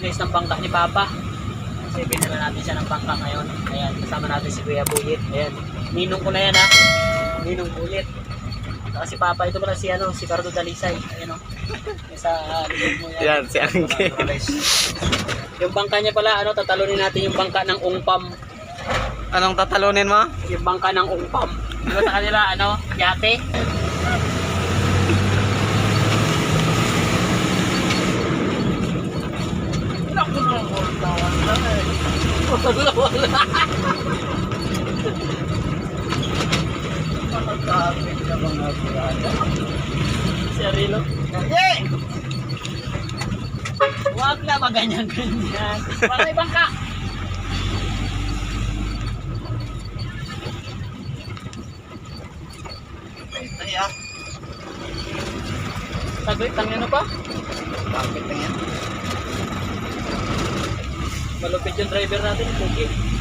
guys ng bangka ni Papa. Kasi binila natin siya ng bangka ngayon. Ayan, kasama natin si Kuya Bulit. Ayan, ninong ko na yan ha. Ninong Bulit. Saka si Papa, ito pala si ano, si Cardo Dalisay. Ayan o. Yung sa uh, mo yan. Yan, si Angge. Yung bangka niya pala, ano, tatalunin natin yung bangka ng ungpam. Anong tatalunin mo? Yung bangka ng ungpam. Diba sa kanila, ano, yate? Naku na, wala na eh. Wala, wala. Makakapit ka mga brada. Si Arilo? Huwag na maganyan-ganyan. Para may bangka. Ay, ah. Saglit lang yan pa. Bakit na yan? Malupit yung driver natin, Pugi.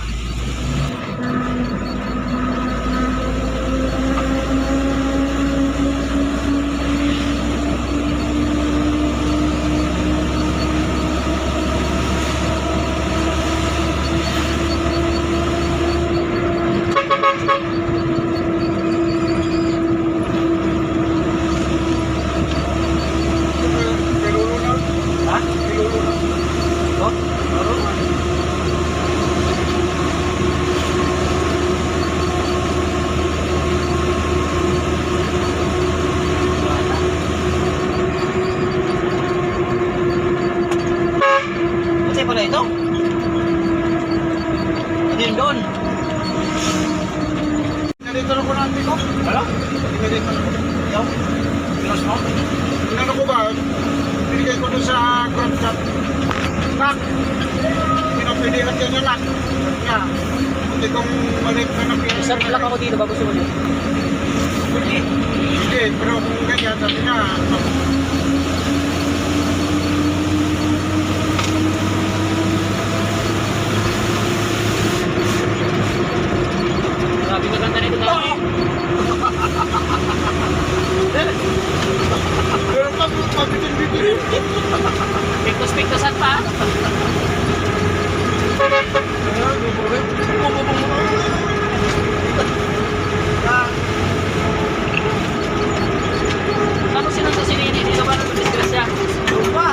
Na ko. Yung? Pinos mo? Ko ba? Binigay ko doon sa crop shop. Lock. Pinapilihan niya niya lock. Nga. Hindi kong maliit na napilis. Isang malak ako dito, bago sumunod. Hindi. Hindi, pero kung ganyan, sabi niya, Grabe maganda na ito na. pero pag mabitin-bitin. Pikos-pikosan pa. Tapos sinunod si Nini, dito ba nang disgrasya? Lupa.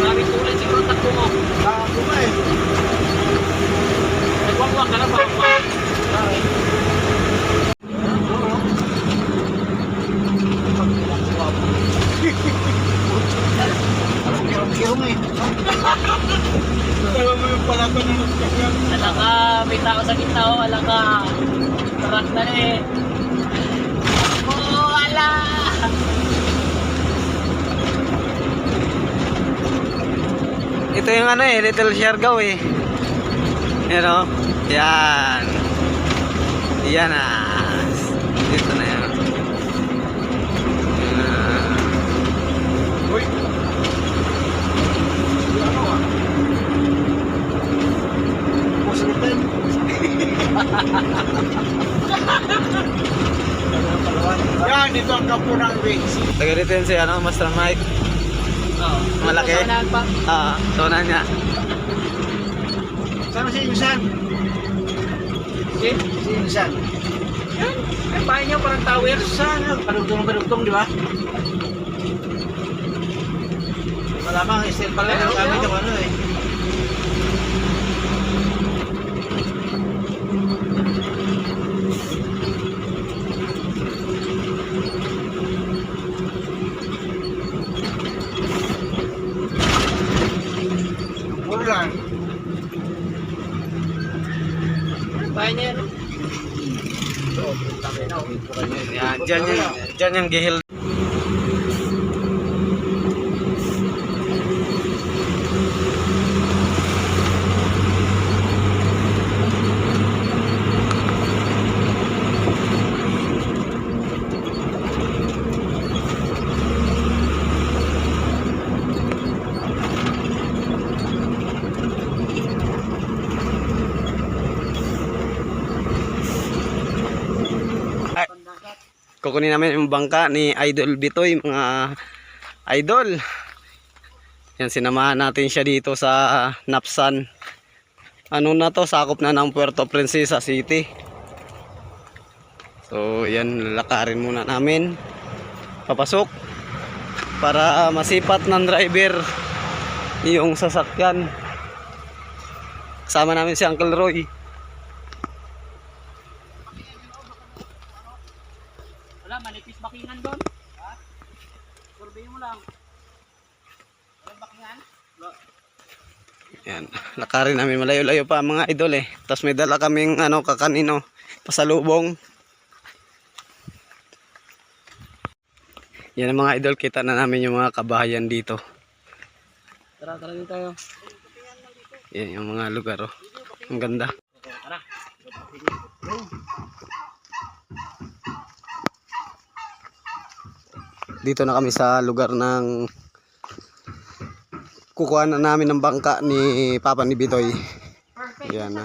Maraming tulad siguro ang takbo mo. Bago ba eh. Nagwangwang ka na ba? Kirong-kirong eh. Alam mo yung pala ko na nagkakyan. Alam ka, may tao sa gitna o, alam ka. Tarak na eh. Oh, ala! Ito yung ano eh, Little Siargao eh. Yan o. Yan. Yan ah. Dito na yan. Yan. Uy. Ano ah? Puso ko tayo. Yan, ito ang kampo ng wings. Taga dito yun si ano, Master Mike. Oo. Malaki. Ah, tuna niya. Saan si Insan? Si? Si Insan. Yan. Ay, bahay niya parang tower. Saan? Padugtong-padugtong, di ba? Malamang, steel pala gamit ayun. yung ano eh. Ulan. Niya yan. Yan, dyan yung, dyan yung gihil. Kukunin namin yung bangka ni Idol Bitoy, mga idol. Yan, sinamahan natin siya dito sa Napsan. Ano na to, sakop na ng Puerto Princesa City. So, yan, lakarin muna namin. Papasok. Para masipat ng driver yung sasakyan. Kasama namin si Uncle Roy. Wala, manipis bakingan doon. Ha? Survey mo lang. Walang bakingan? Wala. Yan, lakarin namin malayo-layo pa mga idol eh. Tapos may dala kaming ano kakanino, pasalubong. Yan ang mga idol, kita na namin yung mga kabahayan dito. Tara, tara din tayo. Yan yung mga lugar oh. Ang ganda. Tara. Dito na kami sa lugar ng kukuha na namin ng bangka ni Papa ni Bitoy. Yan na.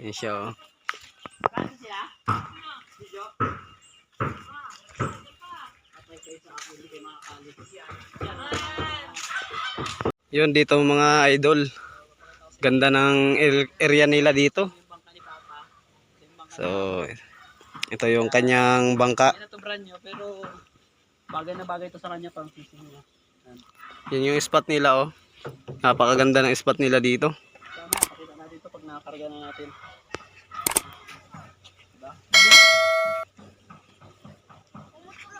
Yan siya oh. Yun dito mga idol. Ganda ng area nila dito. So, ito yung kanyang bangka. Hindi na to brand nyo, pero bagay na bagay to sa kanya pang fishing niya. Yan. Yan yung spot nila oh. Napakaganda ng spot nila dito. Tama, pakita natin ito pag nakakarga na natin.